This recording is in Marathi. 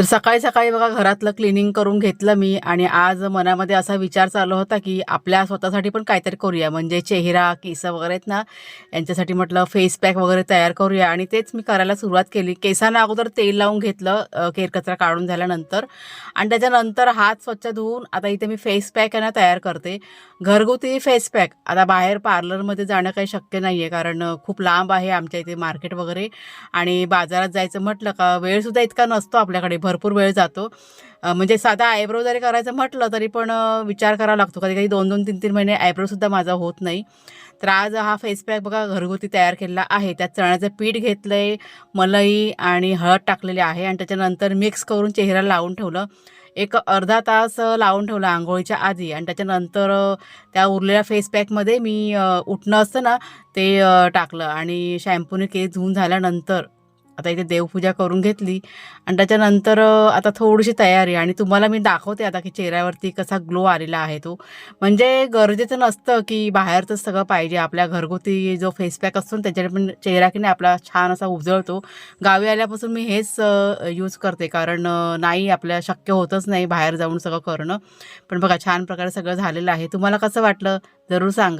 तर सकाळी सकाळी बघा घरातलं क्लिनिंग करून घेतलं मी आणि आज मनामध्ये असा विचार चालू होता की आपल्या स्वतःसाठी पण काहीतरी करूया. म्हणजे चेहरा केस वगैरे आहेत ना यांच्यासाठी म्हटलं फेस पॅक वगैरे तयार करूया आणि तेच मी करायला सुरुवात केली. केसांना अगोदर तेल लावून घेतलं केरकचरा काढून झाल्यानंतर. आणि त्याच्यानंतर हात स्वच्छ धुवून आता इथे मी फेस पॅक आहे ना तयार करते. घरगुती फेस पॅक आता बाहेर पार्लरमध्ये जाणं काही शक्य नाही आहे कारण खूप लांब आहे आमच्या इथे मार्केट वगैरे. आणि बाजारात जायचं म्हटलं का वेळसुद्धा इतका नसतो आपल्याकडे. भरपूर वेळ जातो. म्हणजे साधा आयब्रो जरी करायचं म्हटलं तरी पण विचार करावा लागतो. कधी कधी दोन दोन तीन तीन महिने आयब्रोसुद्धा माझा होत नाही. तर आज हा फेस पॅक बघा घरगुती तयार केलेला आहे. त्यात चण्याचं पीठ घेतलं आहे मलई आणि हळद टाकलेली आहे आणि त्याच्यानंतर मिक्स करून चेहऱ्याला लावून ठेवलं. एक अर्धा तास लावून ठेवलं आंघोळीच्या आधी आणि त्याच्यानंतर त्या उरलेल्या फेस पॅकमध्ये मी उठणं असतं ना ते टाकलं आणि शॅम्पूने केस धुवून झाल्यानंतर आता इथे देवपूजा करून घेतली. आणि त्याच्यानंतर आता थोडीशी तयारी आणि तुम्हाला मी दाखवते आता की चेहऱ्यावरती कसा ग्लो आलेला आहे तो. म्हणजे गरजेचं नसतं की बाहेरचं सगळं पाहिजे. आपल्या घरगुती जो फेस पॅक असतो ना त्याच्याने पण चेहरा की नाही आपला छान असा उजळतो. गावी आल्यापासून मी हेच यूज करते. कारण नाही आपल्या शक्य होतच नाही बाहेर जाऊन सगळं करणं. पण बघा छान प्रकारे सगळं झालेलं आहे. तुम्हाला कसं वाटलं? जरूर सांगा.